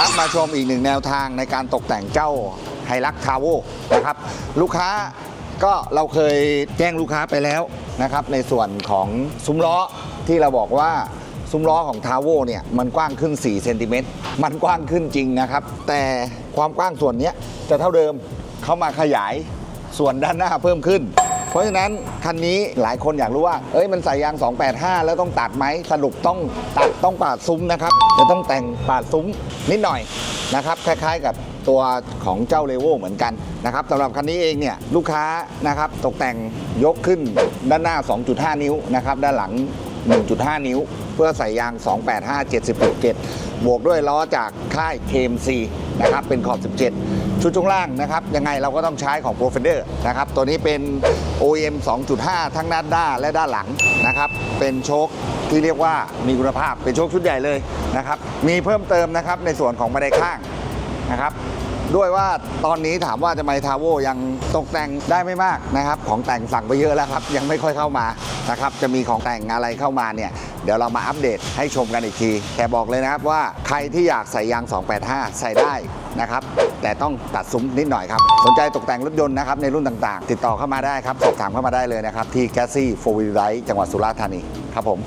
ครับมาชมอีกหนึ่งแนวทางในการตกแต่งเจ้าไฮรักทาวโวนะครับ ลูกค้าก็เราเคยแจ้งลูกค้าไปแล้วนะครับ ในส่วนของซุ้มล้อที่เราบอกว่าซุ้มล้อของทาวโวเนี่ยมันกว้างขึ้น 4 เซนติเมตร มันกว้างขึ้นจริงนะครับ แต่ความกว้างส่วนนี้จะเท่าเดิมเขามาขยายส่วนด้านหน้าเพิ่มขึ้น ราะฉะนั้นคันนี้หลายคนอยากรู้ว่า เอ้ยมันใส่ยาง 285 แล้วต้องตัดไหมสรุปต้องตัดต้องปาดซุ้มนะครับจะต้องแต่งปาดซุ้มนิดหน่อยนะครับคล้าย ๆ กับตัวของเจ้าเลโวเหมือนกันนะครับสำหรับคันนี้เองเนี่ยลูกค้านะครับตกแต่งยกขึ้นด้านหน้า 2.5 นิ้วนะครับด้านหลัง 1.5 นิ้ว เพื่อใส่ยาง 285 70.7บวกด้วยล้อจากค่าย KMC นะครับเป็นขอบ 17 ชุดช่วงล่างนะครับ ยังไงเราก็ต้องใช้ของ Profender นะครับ ตัวนี้เป็น OEM 2.5 ทั้งด้านหน้าและด้านหลังนะครับ เป็นโชคที่เรียกว่ามีคุณภาพเป็นโชคชุดใหญ่เลยนะครับ มีเพิ่มเติมนะครับในส่วนของบันไดข้างนะครับด้วยว่าตอนนี้ถามว่าจะไมทาโวยังตกแต่งได้ไม่มากนะครับ ของแต่งสั่งไปเยอะแล้วครับ ยังไม่ค่อยเข้ามานะครับ จะมีของแต่งอะไรเข้ามาเนี่ยเดี๋ยวเรามาอัปเดตให้ชมกันอีกที แต่บอกเลยนะครับว่าใครที่อยากใส่ยาง 285 ใส่ได้นะครับ แต่ต้องตัดซุ้มนิดหน่อยครับ สนใจตกแต่งรถยนต์นะครับในรุ่นต่างๆ ติดต่อเข้ามาได้ครับ สอบถามเข้ามาได้เลยนะครับ ที่แกซี่โฟวิลไลท์จังหวัดสุราษฎร์ธานีครับผม